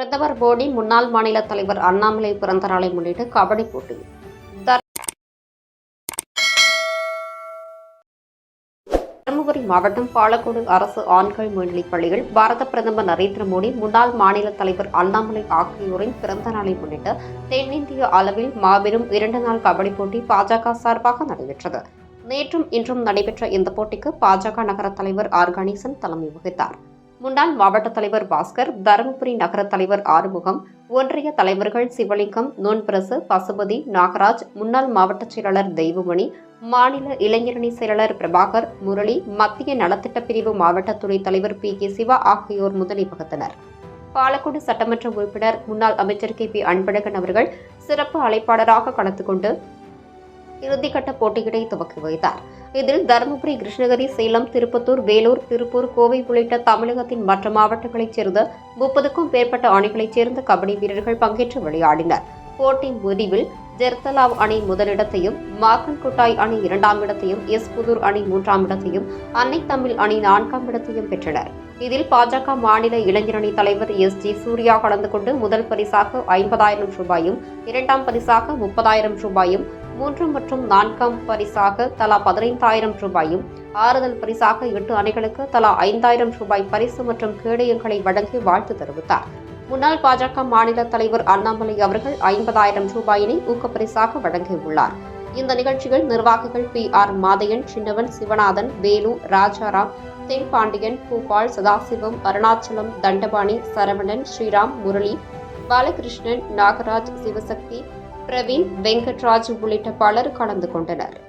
பிரதமர் மோடி முன்னாள் மாநில தலைவர் அண்ணாமலை பிறந்த நாளை முன்னிட்டு கபடி போட்டி. தர்- தருமபுரி மாவட்டம் பாலக்கோடு அரசு ஆண்கள் மேல்நிலைப் பள்ளியில் பாரத பிரதமர் நரேந்திர மோடி முன்னாள் மாநில தலைவர் அண்ணாமலை ஆகியோரின் பிறந்த நாளை முன்னிட்டு தென்னிந்திய அளவில் மாபெரும் இரண்டு நாள் கபடி போட்டி பாஜக சார்பாக நடைபெற்றது. நேற்றும் இன்றும் நடைபெற்ற இந்த போட்டிக்கு பாஜக நகர தலைவர் ஆர் கணேசன் தலைமை வகித்தார். முன்னாள் மாவட்ட தலைவர் பாஸ்கர் தருமபுரி நகர தலைவர் ஆறுமுகம் ஒன்றிய தலைவர்கள் சிவலிங்கம் நோன்பிரசு பசுபதி நாகராஜ் முன்னாள் மாவட்ட செயலாளர் தெய்வமணி மாநில இளைஞரணி செயலாளர் பிரபாகர் முரளி மத்திய நலத்திட்ட பிரிவு மாவட்ட துணை தலைவர் பி. கே. சிவா ஆகியோர் முன்னிலை வகுத்தனர். பாலக்கோடு சட்டமன்ற உறுப்பினர் முன்னாள் அமைச்சர் கே. பி. அன்பழகன் அவர்கள் சிறப்பு அழைப்பாளராக கலந்து கொண்டு இறுதிக்கட்ட போட்டிகளை துவக்கி வைத்தார். இதில் தருமபுரி கிருஷ்ணகிரி சேலம் திருப்பத்தூர் வேலூர் திருப்பூர் கோவை உள்ளிட்ட தமிழகத்தின் மற்ற மாவட்டங்களைச் சேர்ந்த முப்பதுக்கும் மேற்பட்ட அணிகளைச் சேர்ந்த கபடி வீரர்கள் பங்கேற்று விளையாடினர். போட்டி முடிவில் ஜெர்தலாவ் அணி முதலிடத்தையும் மாக்கன்குட்டாய் அணி இரண்டாம் இடத்தையும் எஸ் புதூர் அணி மூன்றாம் இடத்தையும் அன்னை தமிழ் அணி நான்காம் இடத்தையும் பெற்றனர். இதில் பாஜக மாநில இளைஞரணி தலைவர் எஸ் ஜி சூர்யா கலந்து கொண்டு முதல் பரிசாக ஐம்பதாயிரம் ரூபாயும் இரண்டாம் பரிசாக முப்பதாயிரம் ரூபாயும் மூன்று மற்றும் நான்காம் பரிசாக தலா பதினைந்தாயிரம் ரூபாயும் ஆறுதல் பரிசாக எட்டு அணிகளுக்கு தலா ஐந்தாயிரம் ரூபாய் பரிசு மற்றும் கேடயங்களை வழங்கி வாழ்த்து தெரிவித்தார். முன்னாள் பாஜக மாநில தலைவர் அண்ணாமலை அவர்கள் ஐம்பதாயிரம் ரூபாயினை ஊக்கப்பரிசாக வழங்கியுள்ளார். இந்த நிகழ்ச்சியில் நிர்வாகிகள் பி. ஆர். மாதையன் சின்னவன் சிவநாதன் வேலு ராஜாராம் தென்பாண்டியன் பூபால் சதாசிவம் அருணாச்சலம் தண்டபாணி சரவணன் ஸ்ரீராம் முரளி பாலகிருஷ்ணன் நாகராஜ் சிவசக்தி பிரவீன் வெங்கட்ராஜ் உள்ளிட்ட பலர் கலந்து கொண்டனர்.